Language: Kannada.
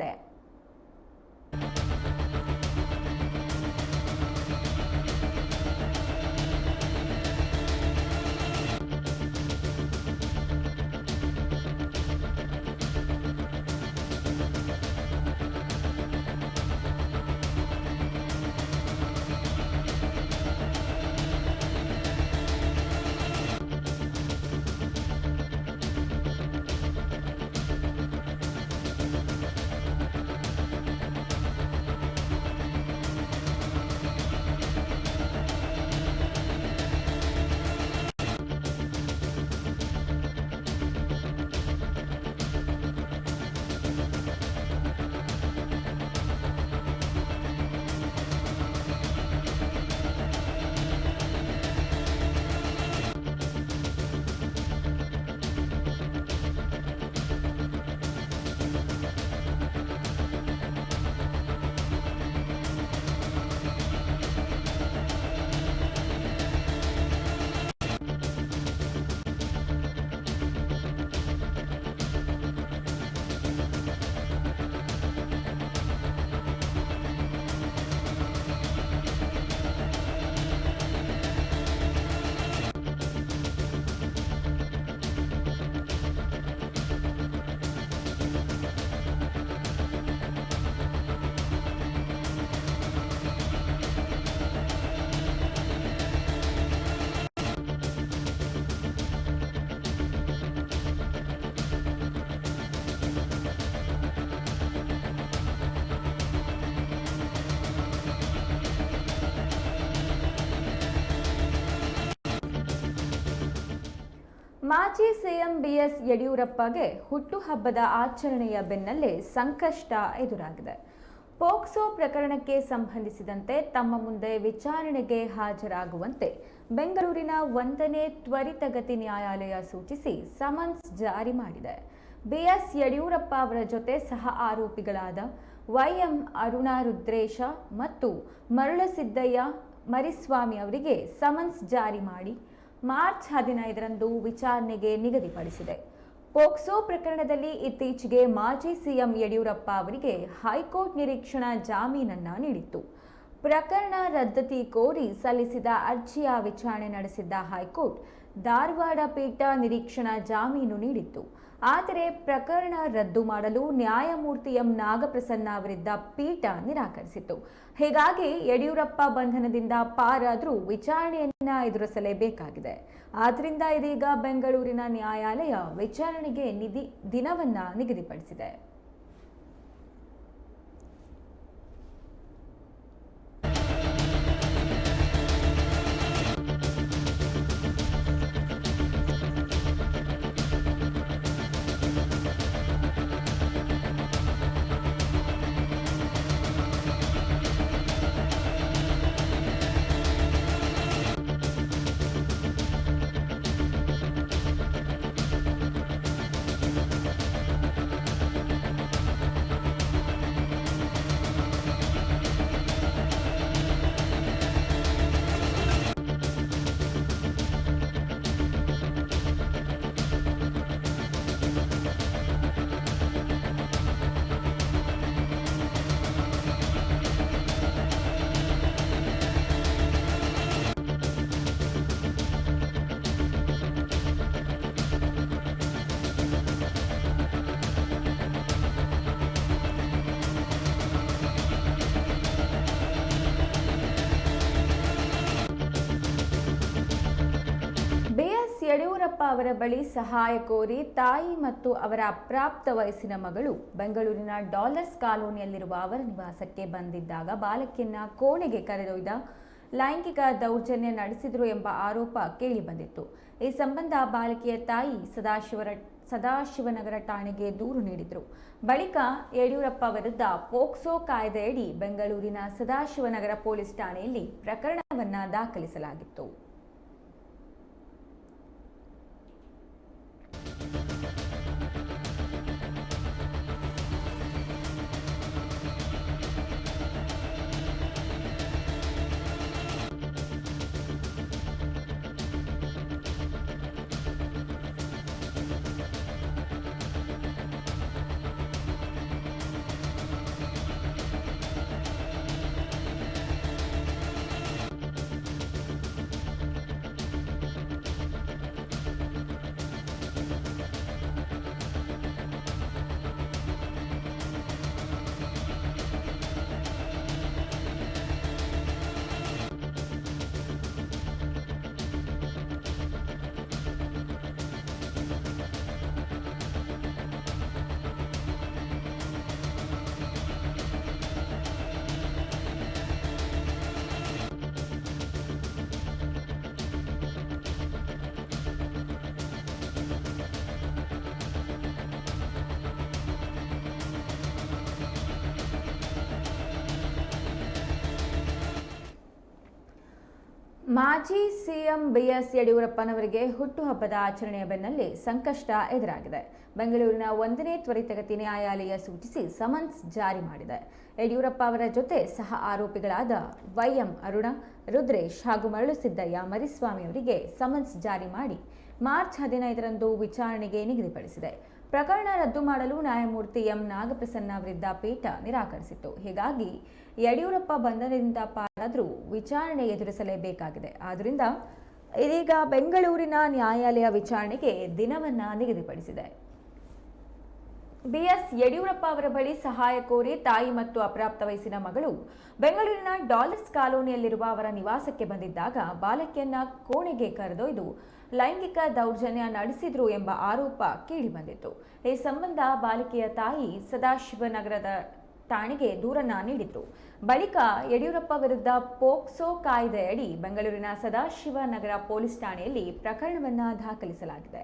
ಮುಂದೆ ಮಾಜಿ ಸಿಎಂ ಬಿಎಸ್ ಯಡಿಯೂರಪ್ಪಗೆ ಹುಟ್ಟುಹಬ್ಬದ ಆಚರಣೆಯ ಬೆನ್ನಲ್ಲೇ ಸಂಕಷ್ಟ ಎದುರಾಗಿದೆ. ಪೋಕ್ಸೋ ಪ್ರಕರಣಕ್ಕೆ ಸಂಬಂಧಿಸಿದಂತೆ ತಮ್ಮ ಮುಂದೆ ವಿಚಾರಣೆಗೆ ಹಾಜರಾಗುವಂತೆ ಬೆಂಗಳೂರಿನ ಒಂದನೇ ತ್ವರಿತಗತಿ ನ್ಯಾಯಾಲಯ ಸೂಚಿಸಿ ಸಮನ್ಸ್ ಜಾರಿ ಮಾಡಿದೆ. ಬಿಎಸ್ ಯಡಿಯೂರಪ್ಪ ಅವರ ಜೊತೆ ಸಹ ಆರೋಪಿಗಳಾದ ವೈಎಂ ಅರುಣಾ ರುದ್ರೇಶ ಮತ್ತು ಮರುಳಸಿದ್ದಯ್ಯ ಮರಿಸ್ವಾಮಿ ಅವರಿಗೆ ಸಮನ್ಸ್ ಜಾರಿ ಮಾಡಿ ಮಾರ್ಚ್ ಹದಿನೈದರಂದು ವಿಚಾರಣೆಗೆ ನಿಗದಿಪಡಿಸಿದೆ. ಪೋಕ್ಸೋ ಪ್ರಕರಣದಲ್ಲಿ ಇತ್ತೀಚೆಗೆ ಮಾಜಿ ಸಿಎಂ ಯಡಿಯೂರಪ್ಪ ಅವರಿಗೆ ಹೈಕೋರ್ಟ್ ನಿರೀಕ್ಷಣಾ ಜಾಮೀನನ್ನ ನೀಡಿತ್ತು. ಪ್ರಕರಣ ರದ್ದತಿ ಕೋರಿ ಸಲ್ಲಿಸಿದ ಅರ್ಜಿಯ ವಿಚಾರಣೆ ನಡೆಸಿದ್ದ ಹೈಕೋರ್ಟ್ ಧಾರವಾಡ ಪೀಠ ನಿರೀಕ್ಷಣಾ ಜಾಮೀನು ನೀಡಿತ್ತು. ಆದರೆ ಪ್ರಕರಣ ರದ್ದು ಮಾಡಲು ನ್ಯಾಯಮೂರ್ತಿ ಎಂ ನಾಗಪ್ರಸನ್ನ ಅವರಿದ್ದ ಪೀಠ ನಿರಾಕರಿಸಿತು ಹೀಗಾಗಿ ಯಡಿಯೂರಪ್ಪ ಬಂಧನದಿಂದ ಪಾರಾದರೂ ವಿಚಾರಣೆಯನ್ನ ಎದುರಿಸಲೇಬೇಕಾಗಿದೆ. ಆದ್ದರಿಂದ ಇದೀಗ ಬೆಂಗಳೂರಿನ ನ್ಯಾಯಾಲಯ ವಿಚಾರಣೆಗೆ ನಿಧಿ ದಿನವನ್ನ ನಿಗದಿಪಡಿಸಿದೆ. ಯಡಿಯೂರಪ್ಪ ಅವರ ಬಳಿ ಸಹಾಯ ಕೋರಿ ತಾಯಿ ಮತ್ತು ಅವರ ಅಪ್ರಾಪ್ತ ವಯಸ್ಸಿನ ಮಗಳು ಬೆಂಗಳೂರಿನ ಡಾಲರ್ಸ್ ಕಾಲೋನಿಯಲ್ಲಿರುವ ಅವರ ನಿವಾಸಕ್ಕೆ ಬಂದಿದ್ದಾಗ ಬಾಲಕಿಯನ್ನ ಕೋಣೆಗೆ ಕರೆದೊಯ್ದ ಲೈಂಗಿಕ ದೌರ್ಜನ್ಯ ನಡೆಸಿದ್ರು ಎಂಬ ಆರೋಪ ಕೇಳಿಬಂದಿತ್ತು. ಈ ಸಂಬಂಧ ಬಾಲಕಿಯ ತಾಯಿ ಸದಾಶಿವರ, ಸದಾಶಿವನಗರ ಠಾಣೆಗೆ ದೂರು ನೀಡಿದರು. ಬಳಿಕ ಯಡಿಯೂರಪ್ಪ ವಿರುದ್ಧ ಪೋಕ್ಸೋ ಕಾಯ್ದೆಯಡಿ ಬೆಂಗಳೂರಿನ ಸದಾಶಿವನಗರ ಪೊಲೀಸ್ ಠಾಣೆಯಲ್ಲಿ ಪ್ರಕರಣವನ್ನು ದಾಖಲಿಸಲಾಗಿತ್ತು. ಮಾಜಿ ಸಿಎಂ ಬಿಎಸ್ ಯಡಿಯೂರಪ್ಪನವರಿಗೆ ಹುಟ್ಟುಹಬ್ಬದ ಆಚರಣೆಯ ಬೆನ್ನಲ್ಲಿ ಸಂಕಷ್ಟ ಎದುರಾಗಿದೆ. ಬೆಂಗಳೂರಿನ ಒಂದನೇ ತ್ವರಿತಗತಿ ನ್ಯಾಯಾಲಯ ಸೂಚಿಸಿ ಸಮನ್ಸ್ ಜಾರಿ ಮಾಡಿದೆ. ಯಡಿಯೂರಪ್ಪ ಅವರ ಜೊತೆ ಸಹ ಆರೋಪಿಗಳಾದ ವೈಎಂ ಅರುಣ, ರುದ್ರೇಶ್ ಹಾಗೂ ಮರಳು ಸಿದ್ದಯ್ಯ ಮರಿಸ್ವಾಮಿ ಅವರಿಗೆ ಸಮನ್ಸ್ ಜಾರಿ ಮಾಡಿ ಮಾರ್ಚ್ ಹದಿನೈದರಂದು ವಿಚಾರಣೆಗೆ ನಿಗದಿಪಡಿಸಿದೆ. ಪ್ರಕರಣ ರದ್ದು ಮಾಡಲು ನ್ಯಾಯಮೂರ್ತಿ ಎಂ. ನಾಗಪ್ರಸನ್ನ ಅವರಿದ್ದ ಪೀಠ ನಿರಾಕರಿಸಿತು ಹೀಗಾಗಿ ಯಡಿಯೂರಪ್ಪ ಬಂಧನದಿಂದ ಪಾರಾದರೂ ವಿಚಾರಣೆ ಎದುರಿಸಲೇಬೇಕಾಗಿದೆ. ಆದ್ದರಿಂದ ಇದೀಗ ಬೆಂಗಳೂರಿನ ನ್ಯಾಯಾಲಯ ವಿಚಾರಣೆಗೆ ದಿನವನ್ನು ನಿಗದಿಪಡಿಸಿದೆ. ಬಿಎಸ್ ಯಡಿಯೂರಪ್ಪ ಅವರ ಬಳಿ ಸಹಾಯ ಕೋರಿ ತಾಯಿ ಮತ್ತು ಅಪ್ರಾಪ್ತ ವಯಸ್ಸಿನ ಮಗಳು ಬೆಂಗಳೂರಿನ ಡಾಲರ್ಸ್ ಕಾಲೋನಿಯಲ್ಲಿರುವ ಅವರ ನಿವಾಸಕ್ಕೆ ಬಂದಿದ್ದಾಗ ಬಾಲಕಿಯನ್ನ ಕೋಣೆಗೆ ಕರೆದೊಯ್ದು ಲೈಂಗಿಕ ದೌರ್ಜನ್ಯ ನಡೆಸಿದ್ರು ಎಂಬ ಆರೋಪ ಕೇಳಿಬಂದಿತ್ತು. ಈ ಸಂಬಂಧ ಬಾಲಕಿಯ ತಾಯಿ ಸದಾಶಿವನಗರದ ಠಾಣೆಗೆ ದೂರನ್ನ ನೀಡಿದ್ರು. ಬಳಿಕ ಯಡಿಯೂರಪ್ಪ ವಿರುದ್ಧ ಪೋಕ್ಸೋ ಕಾಯ್ದೆಯಡಿ ಬೆಂಗಳೂರಿನ ಸದಾಶಿವನಗರ ಪೊಲೀಸ್ ಠಾಣೆಯಲ್ಲಿ ಪ್ರಕರಣವನ್ನು ದಾಖಲಿಸಲಾಗಿದೆ.